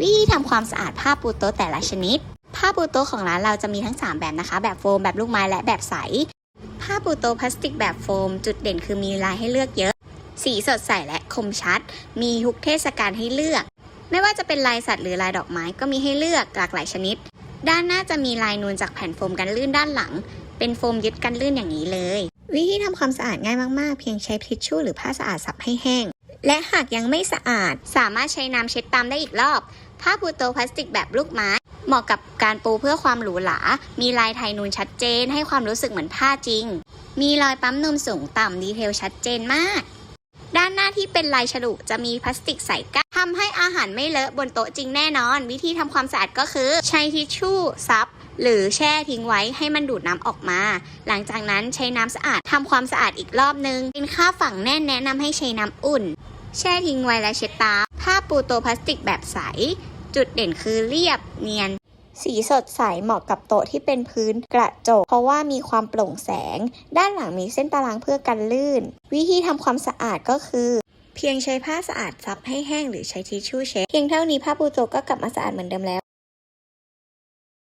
วิธีทำความสะอาดผ้าปูโต๊ะแต่ละชนิด ผ้าปูโต๊ะของร้านเราจะมีทั้ง 3 แบบนะคะ แบบโฟม แบบลูกไม้ และแบบใส ผ้าปูโต๊ะพลาสติกแบบโฟม จุดเด่นคือมีลายให้เลือกเยอะ สีสดใสและคมชัด มีทุกเทศกาลให้เลือก ไม่ว่าจะเป็นลายสัตว์หรือลายดอกไม้ก็มีให้เลือกหลากหลายชนิด ด้านหน้าจะมีลายนูนจากแผ่นโฟมกันลื่นด้านหลัง เป็นโฟมยึดกันลื่นอย่างนี้เลย วิธีทำความสะอาดง่ายมากๆ เพียงใช้ทิชชู่หรือผ้าสะอาดซับให้แห้ง และหากยังไม่สะอาด สามารถใช้น้ำเช็ดตามได้อีกรอบ ผ้าปูโตพลาสติกแบบลูกไม้ เหมาะกับการปูเพื่อความหรูหรา มีลายไทยนูนชัดเจน ให้ความรู้สึกเหมือนผ้าจริง มีรอยปั๊มนมสูงต่ำดีเทลชัดเจนมาก ด้านหน้าที่เป็นลายฉลุจะมีพลาสติกใส่ก้นทำให้อาหารไม่เลอะบนโต๊ะจริงแน่นอน วิธีทำความสะอาดก็คือ ใช้ทิชชู่ซับหรือแช่ทิ้งไว้ให้มันดูดน้ำออกมา หลังจากนั้นใช้น้ำสะอาดทำความสะอาดอีกรอบนึงเป็นค่าฝั่งแน่นแนะนำให้ใช้น้ำอุ่น แช่ทิ้งไว้และเช็ดตา ผ้าปูโตพลาสติกแบบใส จุดเด่นคือเรียบเนียน สีสดใสเหมาะกับโต๊ะที่เป็นพื้นกระจก เพราะว่ามีความโปร่งแสง ด้านหลังมีเส้นตารางเพื่อกันลื่น วิธีทำความสะอาดก็คือ เพียงใช้ผ้าสะอาดซับให้แห้งหรือใช้ทิชชู่เช็ดเพียงเท่านี้ผ้าปูโต๊ะก็กลับมาสะอาดเหมือนเดิมแล้ว